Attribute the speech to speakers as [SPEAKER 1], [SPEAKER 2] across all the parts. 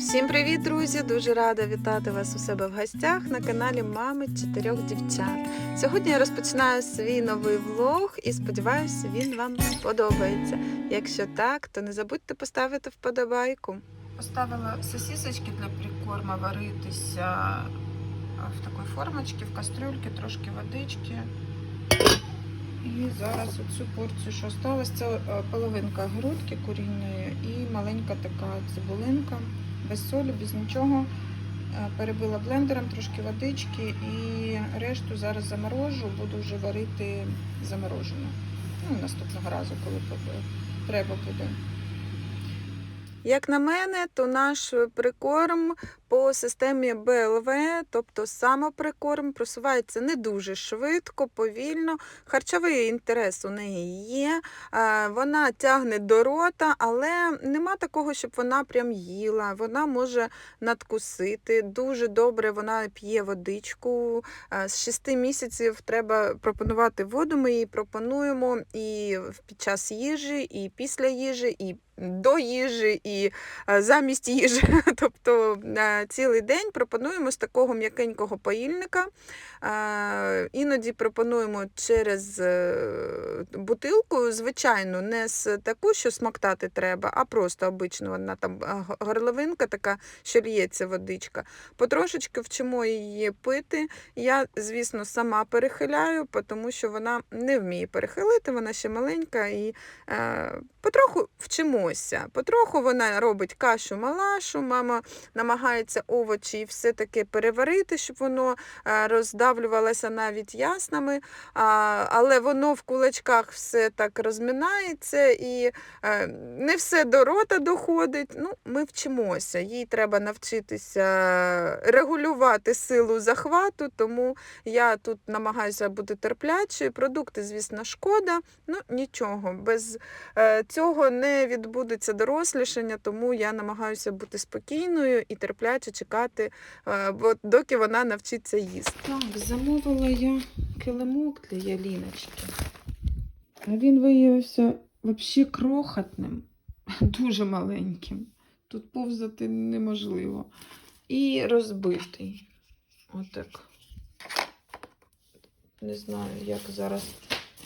[SPEAKER 1] Всім привіт, друзі! Дуже рада вітати вас у себе в гостях на каналі Мами чотирьох дівчат. Сьогодні я розпочинаю свій новий влог і сподіваюся, він вам сподобається. Якщо так, то не забудьте поставити вподобайку. Поставила сосісочки для прикорма варитися в такій формочці, в кастрюльці, трошки водички. І зараз оцю порцію, що осталось, це е, половинка грудки курінної і маленька така цибулинка, без солі, без нічого. Е, Перебила блендером трошки водички і решту зараз заморожу, буду вже варити заморожену. Ну, наступного разу, коли треба буде. Як на мене, то наш прикорм по системі БЛВ, тобто самоприкорм, просувається не дуже швидко, повільно. Харчовий інтерес у неї є. е, Вона тягне до рота, але нема такого, щоб вона прям їла. Вона може надкусити. Дуже добре вона п'є водичку. Е, З 6 місяців треба пропонувати воду. Ми їй пропонуємо і під час їжі, і після їжі, і до їжі, і е, замість їжі. Тобто цілий день пропонуємо з такого м'якенького поїльника. Е, Іноді пропонуємо через е, бутилку, звичайно, не з таку, що смоктати треба, а просто обичну. Вона там е, горловинка така, що лється водичка. Потрошечки вчимо її пити. Я, звісно, сама перехиляю, тому що вона не вміє перехилити, вона ще маленька і е, потроху вчимося. Потроху вона робить кашу малашу, мама намагається овочі все-таки переварити, щоб воно е, роздавлювалося навіть яснами, але воно в кулачках все так розминається і е, не все до рота доходить. Ну, ми вчимося. Їй треба навчитися регулювати силу захвату, тому я тут намагаюся бути терплячою. Продукти, звісно, шкода, ну нічого. Без е, цього не відбудеться дорослішання, тому я намагаюся бути спокійною і терпляче чекати, е, бо доки вона навчиться їсти. Так, замовила я килимок для яліночки. А він виявився взагалі крохотним, дуже маленьким. Тут повзати неможливо. І розбитий. Отак. Не знаю, як зараз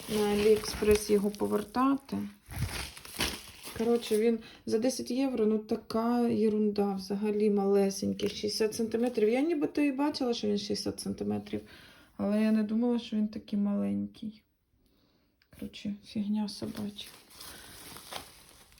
[SPEAKER 1] на Аліекспрес його повертати. Коротше, він за 10 євро, ну така єрунда, взагалі малесенький, 60 сантиметрів. Я нібито і бачила, що він 60 сантиметрів, але я не думала, що він такий маленький. Коротше, фігня собача.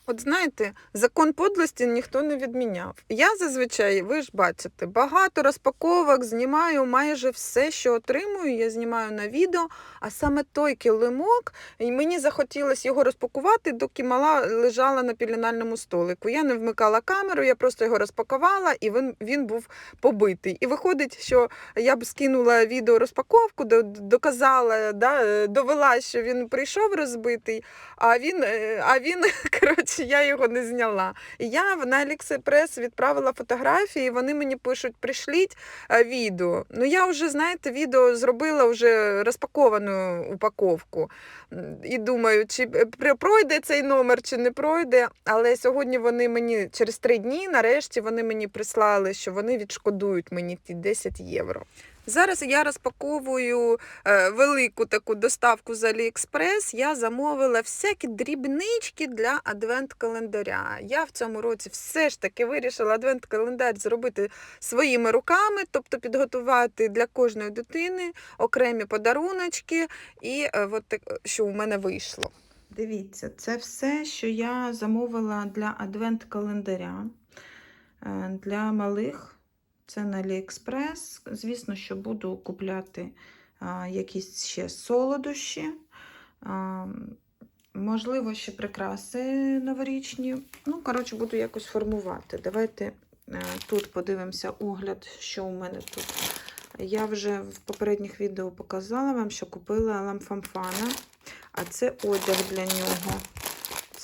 [SPEAKER 1] От знаєте, закон подлості ніхто не відміняв. Я зазвичай, ви ж бачите, багато розпаковок знімаю майже все, що отримую, я знімаю на відео. А саме той килимок, і мені захотілося його розпакувати, доки мала лежала на пілінальному столику. Я не вмикала камеру, я просто його розпакувала, і він, він був побитий. І виходить, що я б скинула відео розпаковку, до- доказала, да, е, довела, що він прийшов розбитий, а він, е, а він коротше, я його не зняла. Я на Аліксепрес відправила фотографії, вони мені пишуть, пришліть е, відео. Ну я вже, знаєте, відео зробила вже розпаковану упаковку. І думаю, чи е, пройде цей номер, чи не пройде. Але сьогодні вони мені через три дні, нарешті, вони мені прислали, що вони відшкодують мені ті 10 євро. Зараз я розпаковую е, велику таку доставку з Аліекспрес. Я замовила всякі дрібнички для адвент-календаря. Я в цьому році все ж таки вирішила адвент-календар зробити своїми руками, тобто підготувати для кожної дитини окремі подаруночки, і е, от що у мене вийшло. Дивіться, це все, що я замовила для адвент-календаря е, для малих. Це на Аліекспрес. Звісно, що буду купляти а, якісь ще солодощі. А, можливо, ще прикраси новорічні. Ну, коротше, буду якось формувати. Давайте е, тут подивимося огляд, що у мене тут. Я вже в попередніх відео показала вам, що купила ламфамфана, а це одяг для нього.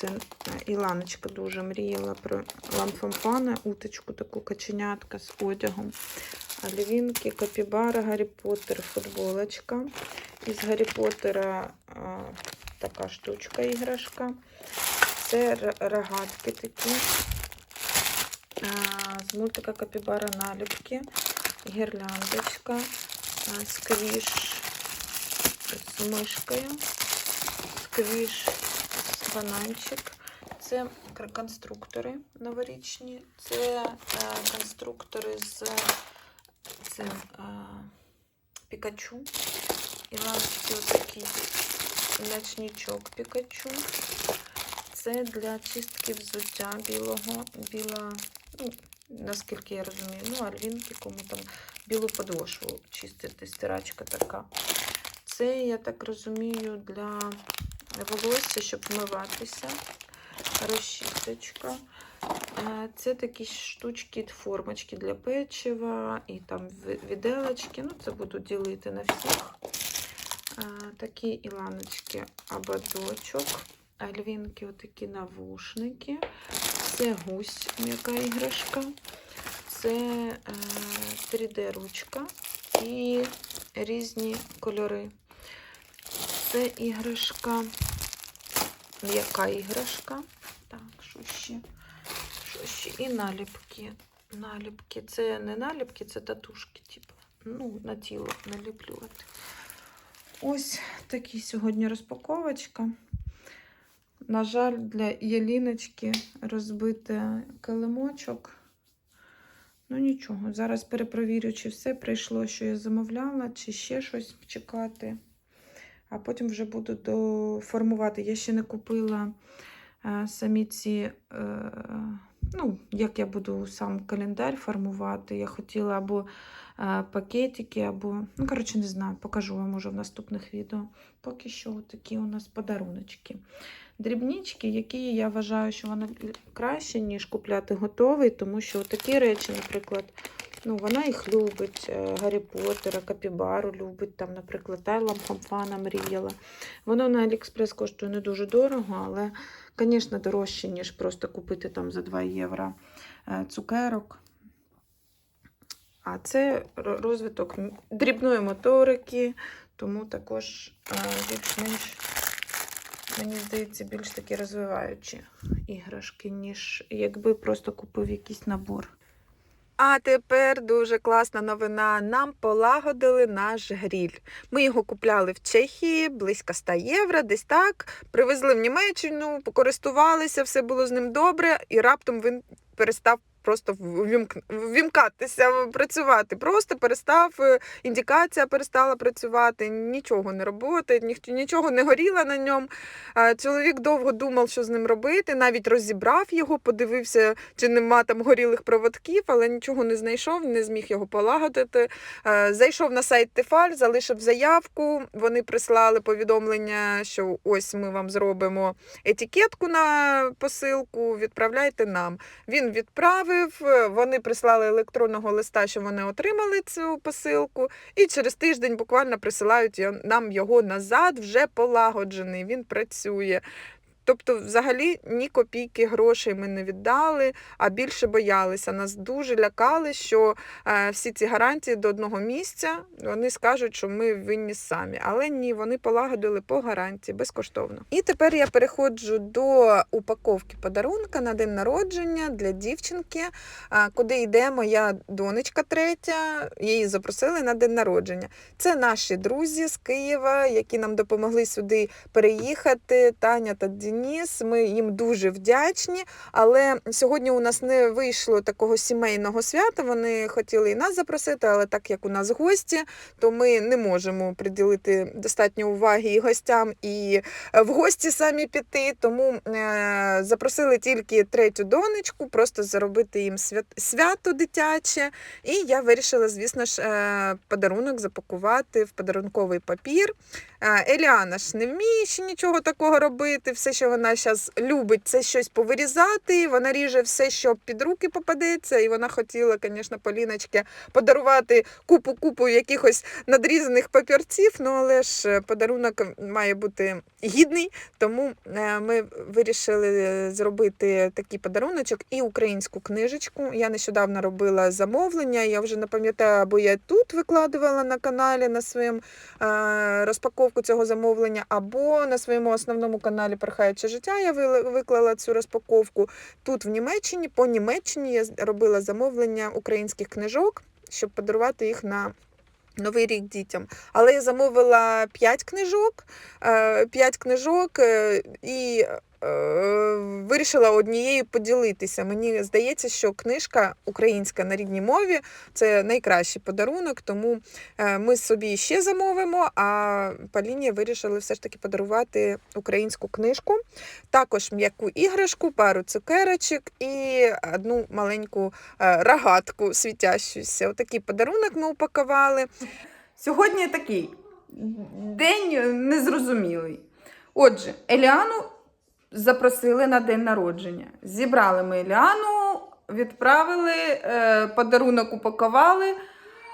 [SPEAKER 1] Це е, Іланочка дуже мріяла про ламфамфана, уточку таку каченятка з одягом. Альвінки, капібара, Гаррі Поттер, футболочка. Із Гаррі Поттера а, така штучка іграшка. Це рогатки такі. А, з мультика Капібара наліпки, гірляндочка, а, сквіш з мишкою, сквіш бананчик. Це конструктори новорічні, це е, конструктори з цим е, Пікачу. І ланочки отакий ночничок Пікачу. Це для чистки взуття білого, біла, ну, наскільки я розумію, ну, альвінки, кому там білу подошву чистити, стирачка така. Це, я так розумію, для волосся, щоб вмиватися. Розчісточка. Е, Це такі штучки, формочки для печива і там віделочки. Ну, це буду ділити на всіх. Е, Такі іланочки абадочок. Альвінки, отакі навушники. Це гусь, м'яка іграшка. Це е, 3D-ручка і різні кольори. Це іграшка. М'яка іграшка. Так, що ще? Що ще? І наліпки. Наліпки. Це не наліпки, це татушки, типу. Ну, на тіло наліплювати. Ось такі сьогодні розпаковочка. На жаль, для Яліночки розбити килимочок. Ну нічого, зараз перепровірю, чи все прийшло, що я замовляла, чи ще щось чекати. А потім вже буду доформувати. Я ще не купила е, самі ці, е, ну, як я буду сам календар формувати. Я хотіла або е, пакетики, або, ну, коротше, не знаю, покажу вам уже в наступних відео. Поки що такі у нас подаруночки. Дрібнички, які я вважаю, що вони краще, ніж купляти готовий, тому що такі речі, наприклад, ну, вона їх любить, е, Гаррі Поттера, Капібару любить, там, наприклад, Тайлам Фамфана мріяла. Воно на Аліекспрес коштує не дуже дорого, але, звісно, дорожче, ніж просто купити там за 2 євро е, цукерок. А це розвиток дрібної моторики, тому також е, більш-менш, мені здається, більш такі розвиваючі іграшки, ніж якби просто купив якийсь набор. А тепер дуже класна новина. Нам полагодили наш гріль. Ми його купляли в Чехії близько 100 євро, десь так. Привезли в Німеччину, покористувалися, все було з ним добре, і раптом він перестав. Просто ввімкатися, працювати. Просто перестав, е, індикація перестала працювати, нічого не роботи, нічого не горіло на ньому. Чоловік довго думав, що з ним робити, навіть розібрав його, подивився, чи нема там горілих проводків, але нічого не знайшов, не зміг його полагодити. Е, Зайшов на сайт Тефаль, залишив заявку. Вони прислали повідомлення, що ось ми вам зробимо етикетку на посилку, відправляйте нам. Він відправив, вони прислали електронного листа, що вони отримали цю посилку, і через тиждень буквально присилають нам його назад, вже полагоджений, він працює. Тобто, взагалі, ні копійки грошей ми не віддали, а більше боялися. Нас дуже лякали, що е, всі ці гарантії до одного місця вони скажуть, що ми винні самі. Але ні, вони полагодили по гарантії безкоштовно. І тепер я переходжу до упаковки подарунка на день народження для дівчинки, е, куди йде моя донечка третя. Її запросили на день народження. Це наші друзі з Києва, які нам допомогли сюди переїхати. Таня та Денис. Ми їм дуже вдячні. Але сьогодні у нас не вийшло такого сімейного свята. Вони хотіли і нас запросити, але так як у нас гості, то ми не можемо приділити достатньо уваги і гостям, і е, в гості самі піти. Тому е, запросили тільки третю донечку, просто заробити їм свят, свято дитяче. І я вирішила, звісно ж, е, подарунок запакувати в подарунковий папір. Е, Еліана ж не вміє ще нічого такого робити. Все, що вона зараз любить, це щось повирізати. Вона ріже все, що під руки попадеться. І вона хотіла, звісно, Поліночці подарувати купу-купу якихось надрізаних папірців. Ну але ж е, подарунок має бути гідний. Тому е, ми вирішили зробити такий подаруночок і українську книжечку. Я нещодавно робила замовлення. Я вже не пам'ятаю, або я тут викладувала на каналі на своєму е, розпаковці
[SPEAKER 2] розпаковку цього замовлення, або на своєму основному каналі Перхаюче життя я виклала цю розпаковку. Тут в Німеччині, по Німеччині я робила замовлення українських книжок, щоб подарувати їх на. Новий рік дітям. Але я замовила 5 книжок, 5 книжок е, і е, вирішила однією поділитися. Мені здається, що книжка українська на рідній мові це найкращий подарунок, тому е, ми собі ще замовимо, а Поліні вирішили все ж таки подарувати українську книжку, також м'яку іграшку, пару цукерочок і одну маленьку е, рогатку світящуюся. Отакий подарунок ми упакували.
[SPEAKER 1] Сьогодні такий день незрозумілий. Отже, Еліану запросили на день народження. Зібрали ми Еліану, відправили, е, подарунок упакували,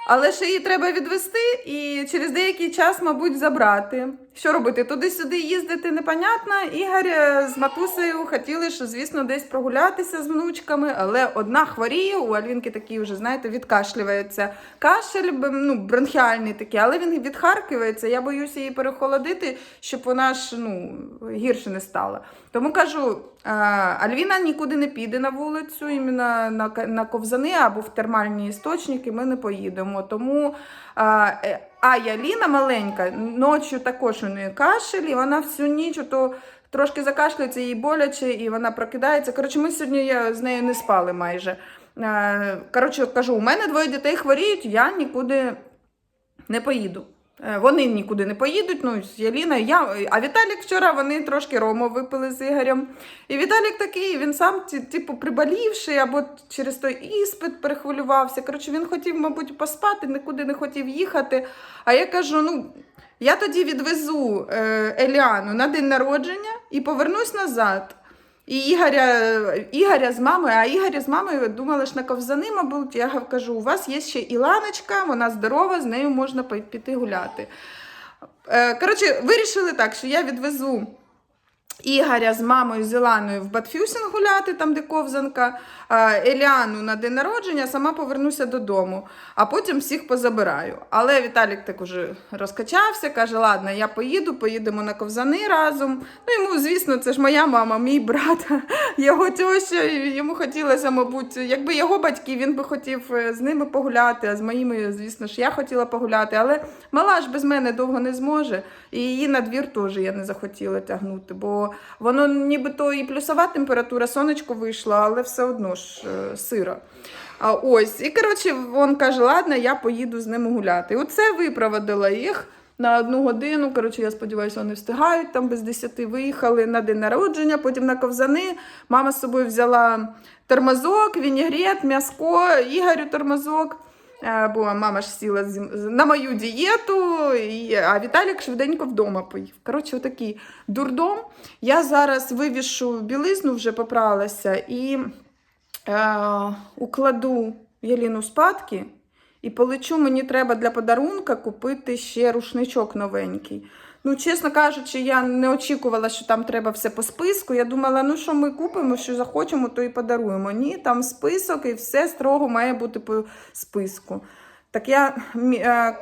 [SPEAKER 1] але ще її треба відвести і через деякий час, мабуть, забрати. Що робити? Туди-сюди їздити непонятно. Ігор е, з матусею хотіли, що, звісно, десь прогулятися з внучками, але одна хворіє, у Альвінки такий вже, знаєте, відкашлюється. Кашель ну, бронхіальний такий, але він відхаркується. Я боюся її перехолодити, щоб вона ж ну, гірше не стала. Тому кажу, е, Альвіна нікуди не піде на вулицю, іменно на, на ковзани або в термальні істочники ми не поїдемо. Тому е, Яліна маленька, ночі також у неї кашель, і вона всю ніч то трошки закашлюється, їй боляче, і вона прокидається. Коротше, ми сьогодні з нею не спали майже. Е, Коротше, кажу, у мене двоє дітей хворіють, я нікуди не поїду. Е, Вони нікуди не поїдуть. Ну, з Яліною, я. А Віталік вчора вони трошки рому випили з Ігорем. І Віталік такий, він сам, типу, приболівший, або через той іспит перехвилювався. Коротше, він хотів, мабуть, поспати, нікуди не хотів їхати. А я кажу: ну, я тоді відвезу е, Еліану на день народження і повернусь назад. І Ігоря, Ігоря з мамою, а Ігоря з мамою думали що на ковзани, мабуть, я кажу, у вас є ще Іланочка, вона здорова, з нею можна піти гуляти. Е, Коротше, вирішили так, що я відвезу Ігоря з мамою з в Батфюсін гуляти, там де ковзанка, Еліану на день народження, сама повернуся додому, а потім всіх позабираю. Але Віталік так уже розкачався, каже: ладно, я поїду, поїдемо на ковзани разом. Ну йому, звісно, це ж моя мама, мій брат, його теща, йому хотілося, мабуть, якби його батьки, він би хотів е, з ними погуляти, а з моїми, звісно ж, я хотіла погуляти. Але мала ж без мене довго не зможе, і її на двір теж я не захотіла тягнути, бо воно нібито і плюсова температура, сонечко вийшло, але все одно ж е, сиро. А ось, і коротше, він каже, ладно, я поїду з ними гуляти. І оце випроводила їх на одну годину. Коротше, я сподіваюся, вони встигають там без 10 виїхали на день народження, потім на ковзани. Мама з собою взяла тормозок, вінігрет, м'яско, Ігорю тормозок. Е, Бо мама ж сіла на мою дієту, а Віталік швиденько вдома поїв. Коротше, отакий дурдом. Я зараз вивішу білизну, вже попралася, і е, укладу яліну спадки і полечу. Мені треба для подарунка купити ще рушничок новенький. Ну, чесно кажучи, я не очікувала, що там треба все по списку. Я думала, ну що ми купимо, що захочемо, то і подаруємо. Ні, там список і все строго має бути по списку. Так я е,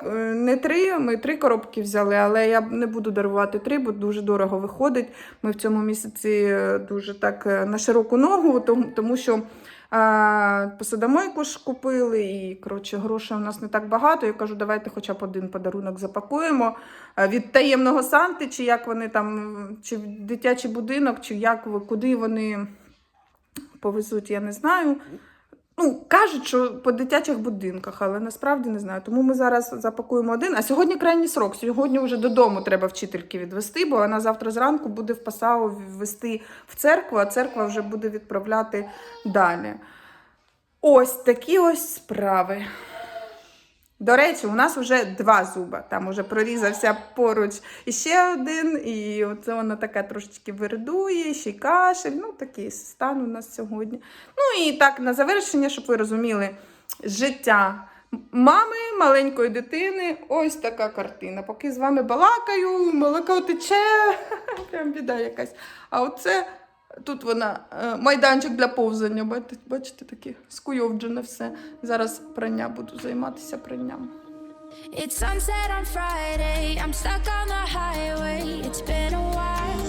[SPEAKER 1] е, не три, ми три коробки взяли, але я не буду дарувати три, бо дуже дорого виходить. Ми в цьому місяці е, дуже так на широку ногу, тому, що а, посудомойку ж купили, і коротше, грошей у нас не так багато. Я кажу, давайте хоча б один подарунок запакуємо від таємного Санти, чи як вони там, чи дитячий будинок, чи як куди вони повезуть, я не знаю. Ну, кажуть, що по дитячих будинках, але насправді не знаю. Тому ми зараз запакуємо один. А сьогодні крайній срок. Сьогодні вже додому треба вчительки відвести, бо вона завтра зранку буде в Пасау ввести в церкву, а церква вже буде відправляти далі. Ось такі ось справи. До речі, у нас вже два зуба. Там уже прорізався поруч іще один, і оце вона така трошечки виридує, ще й кашель. Ну, такий стан у нас сьогодні. Ну і так, на завершення, щоб ви розуміли, життя мами, маленької дитини. Ось така картина. Поки з вами балакаю, молоко тече, прям біда якась. А оце тут вона е, майданчик для повзання. Бачите таке скуйовджене все. Зараз прання буду займатися пранням.
[SPEAKER 3] It's sunset on Friday. I'm stuck on the highway. It's been a while.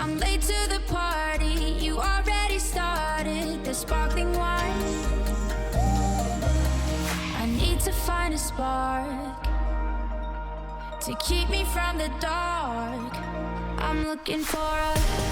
[SPEAKER 3] I'm late to the party. You already started the sparkling wine. I need to find a spark to keep me from the dark. I'm looking for a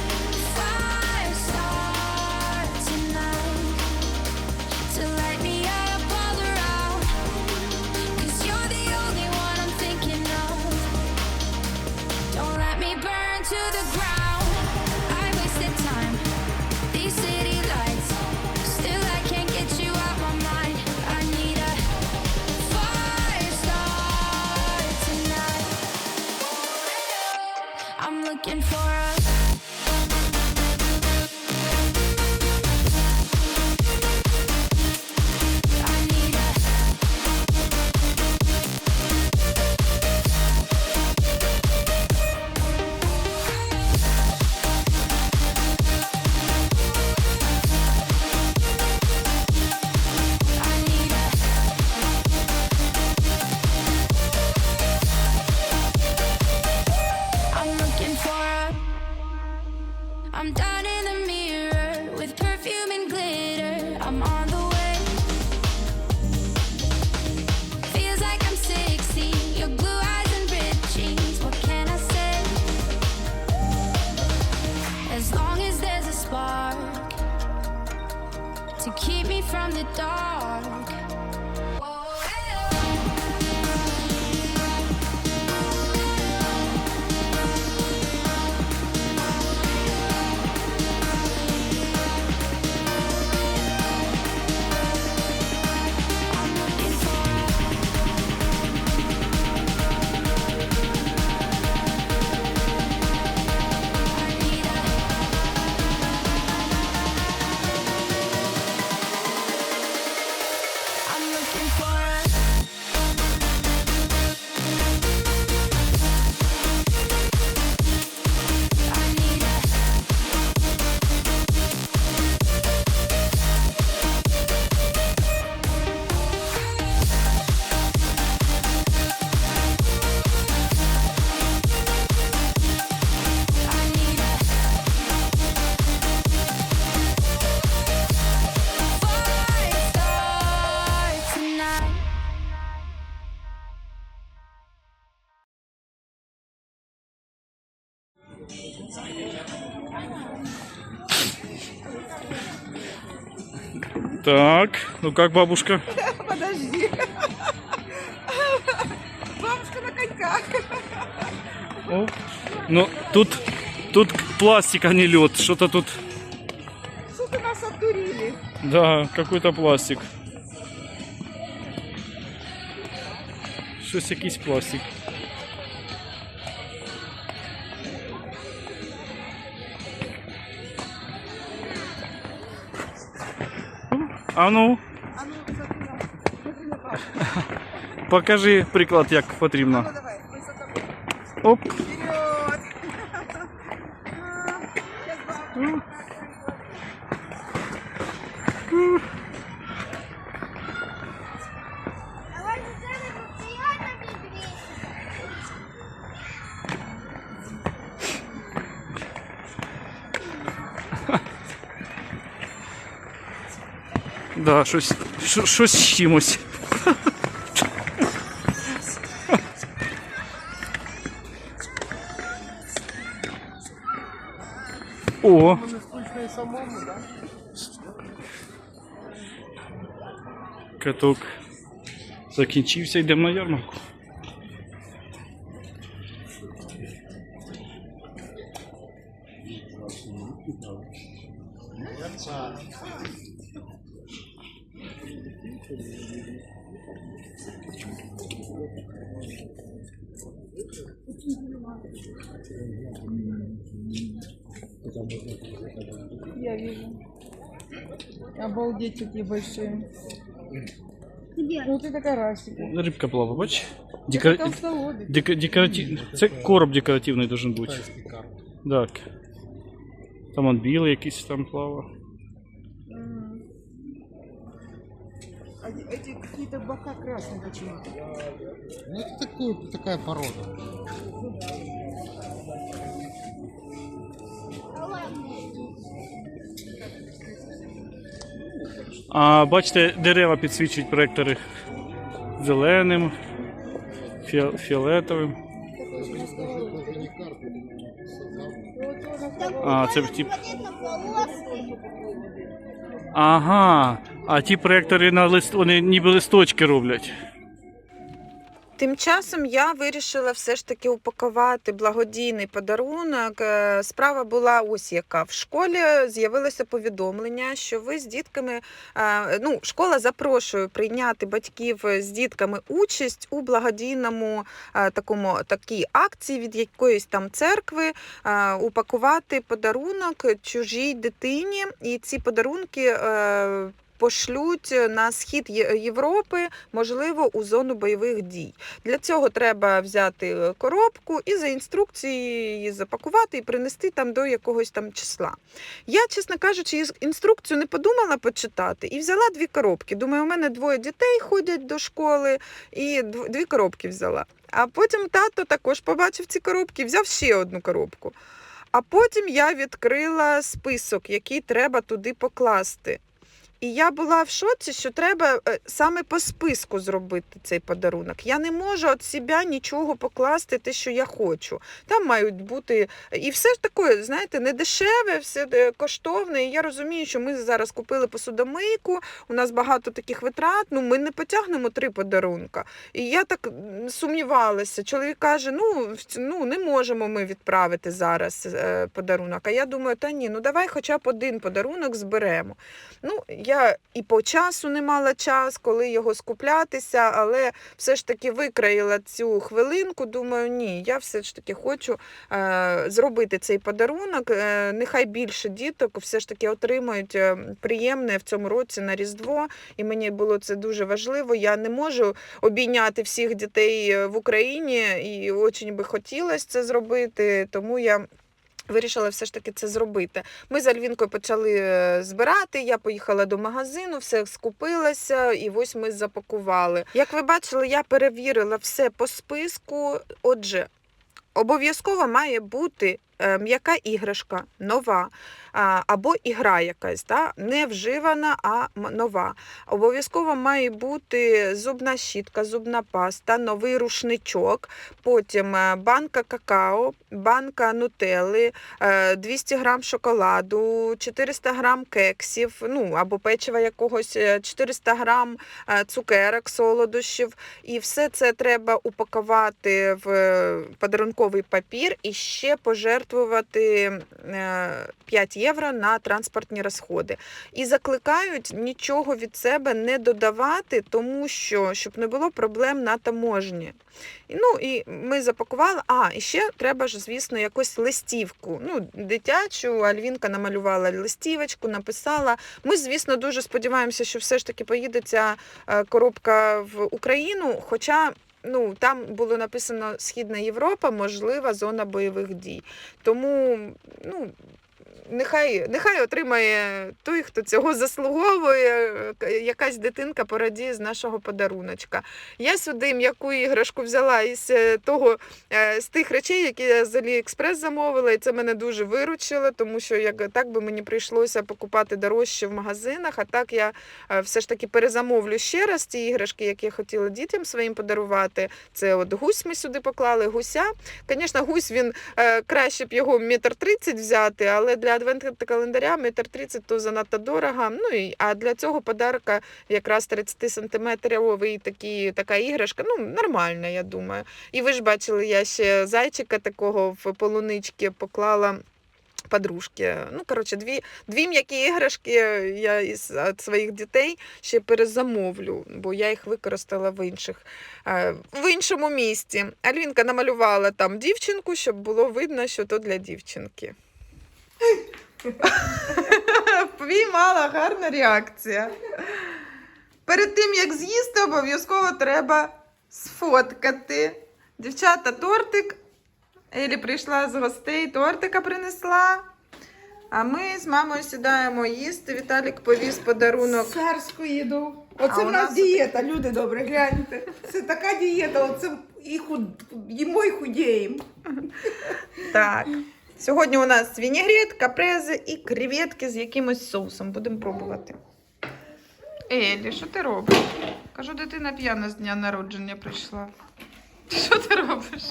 [SPEAKER 4] Так, ну как бабушка?
[SPEAKER 5] Подожди. Бабушка на коньках.
[SPEAKER 4] О, ну тут, тут пластик, а не лед. Что-то тут,
[SPEAKER 5] Сука, нас обдурили.
[SPEAKER 4] да, какой-то пластик. Щось якийсь пластик. А ну, покажи приклад, як потрібно.
[SPEAKER 5] Ну.
[SPEAKER 4] Оп. Да, щось, щось з чимось. О! Каток закінчився, йдемо на ярмарку.
[SPEAKER 5] вижу. Обалдеть, какие большие. Вот это карасик.
[SPEAKER 4] Рибка плаває, бач?
[SPEAKER 5] Это
[SPEAKER 4] Декора...
[SPEAKER 5] толстолобик.
[SPEAKER 4] Дека... Декоратив... Це короб декоративний должен бути. Так. Там он білий якийсь там плаває.
[SPEAKER 6] А эти какие-то бока красные почему-то. Ну, это такой, такая порода.
[SPEAKER 4] А бачите, дерева підсвічують проектори зеленим, фіолетовим. А, це тип. Ага. А ті проектори на лист, вони ніби листочки роблять.
[SPEAKER 1] Тим часом я вирішила все ж таки упакувати благодійний подарунок. Е, Справа була ось яка. В школі з'явилося повідомлення, що ви з дітками, е, ну, школа запрошує прийняти батьків з дітками участь у благодійному е, такому такій акції від якоїсь там церкви, упакувати подарунок чужій дитині. І ці подарунки. Е, Пошлють на схід Європи, можливо, у зону бойових дій. Для цього треба взяти е, коробку і за інструкцією її запакувати і принести там до якогось там числа. Я, чесно кажучи, інструкцію не подумала почитати і взяла дві коробки. Думаю, у мене двоє дітей ходять до школи, і дві коробки взяла. А потім тато також побачив ці коробки, взяв ще одну коробку. А потім я відкрила список, який треба туди покласти. І я була в шоці, що треба е, саме по списку зробити цей подарунок. Я не можу від себе нічого покласти, те, що я хочу. Там мають бути і все ж таке, знаєте, не дешеве, все е, коштовне. І я розумію, що ми зараз купили посудомийку, у нас багато таких витрат. Ну ми не потягнемо три подарунка. І я так сумнівалася. Чоловік каже: ну, ну не можемо ми відправити зараз е, подарунок. А я думаю, та ні, ну давай хоча б один подарунок зберемо. Ну, я і по часу не мала час, коли його скуплятися, але все ж таки викраїла цю хвилинку. Думаю, ні, я все ж таки хочу е, зробити цей подарунок. Е, нехай більше діток все ж таки отримають е, приємне в цьому році на Різдво. І мені було це дуже важливо. Я не можу обійняти всіх дітей е, в Україні, і дуже би хотілося це зробити, тому я. Вирішила все ж таки це зробити. Ми з Альвінкою почали е, збирати. Я поїхала до магазину, все скупилася, і ось ми запакували. Як ви бачили, я перевірила все по списку. Отже, обов'язково має бути е, м'яка іграшка, нова, або ігра якась, да? не вживана, а нова. Обов'язково має бути зубна щітка, зубна паста, новий рушничок, потім е, банка какао, банка нутелли, е, 200 грам шоколаду, 400 грам кексів, ну або печива якогось, е, 400 грам е, цукерок, солодощів. І все це треба упакувати в е, подарунковий папір і ще пожертвувати е, 5 євро на транспортні розходи. І закликають нічого від себе не додавати, тому що щоб не було проблем на таможні. Ну і ми запакували. А, і ще треба ж, звісно, якусь листівку. Ну, дитячу, Альвінка намалювала листівочку, написала. Ми, звісно, дуже сподіваємося, що все ж таки поїде ця е, коробка в Україну. Хоча. Ну, там було написано Східна Європа, можлива зона бойових дій. Тому ну, нехай, нехай отримає той, хто цього заслуговує. Якась дитинка порадіє з нашого подаруночка. Я сюди м'яку іграшку взяла із е, того, е, з тих речей, які я з Аліекспрес замовила, і це мене дуже виручило, тому що як так би мені прийшлося покупати дорожче в магазинах, а так я е, все ж таки перезамовлю ще раз ті іграшки, які я хотіла дітям своїм подарувати. Це от гусь ми сюди поклали, гуся. Звісно, гусь він краще б його метр тридцять взяти, але для адвент календаря метр тридцять то занадто дорого. Ну і а для цього подарка якраз 30 сантиметровий такі, така іграшка. Ну нормальна, я думаю. І ви ж бачили, я ще зайчика такого в полунички поклала. Подружки. Ну, коротше, дві, дві м'які іграшки я із від своїх дітей ще перезамовлю, бо я їх використала в інших е, в іншому місці. Альвінка намалювала там дівчинку, щоб було видно, що то для дівчинки. Піймала гарна реакція. Перед тим, як з'їсти, обов'язково треба сфоткати. Дівчата, тортик. Елі прийшла з гостей, тортика принесла. А ми з мамою сідаємо їсти. Віталік повіз подарунок.
[SPEAKER 5] Царську їду. Оце
[SPEAKER 1] у
[SPEAKER 5] в
[SPEAKER 1] нас
[SPEAKER 5] нас дієта, люди добрі, гляньте. Це така дієта, оце і худ... і худіємо.
[SPEAKER 1] Так. Сьогодні у нас вінігрет, капрези і креветки з якимось соусом. Будемо пробувати. Елі, що ти робиш? Кажу, дитина п'яна з дня народження прийшла. Що ти робиш?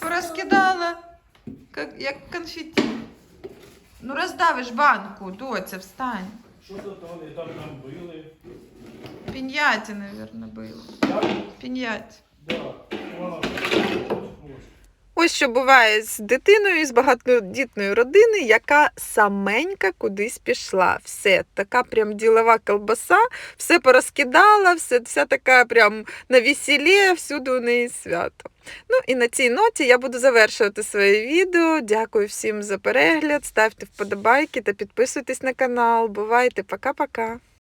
[SPEAKER 1] Порозкидала, як, як конфеті. Ну роздавиш банку, доця, встань.
[SPEAKER 4] Що це вони там нам били?
[SPEAKER 1] Піньяті, мабуть, було. Піньяті.
[SPEAKER 4] Да.
[SPEAKER 1] Ось що буває з дитиною з багатодітної родини, яка саменька кудись пішла. Все, така прям ділова колбаса, все порозкидала, все, вся така прям на весіллі, всюди у неї свято. Ну і на цій ноті я буду завершувати своє відео. Дякую всім за перегляд. Ставте вподобайки та підписуйтесь на канал. Бувайте, пока-пока.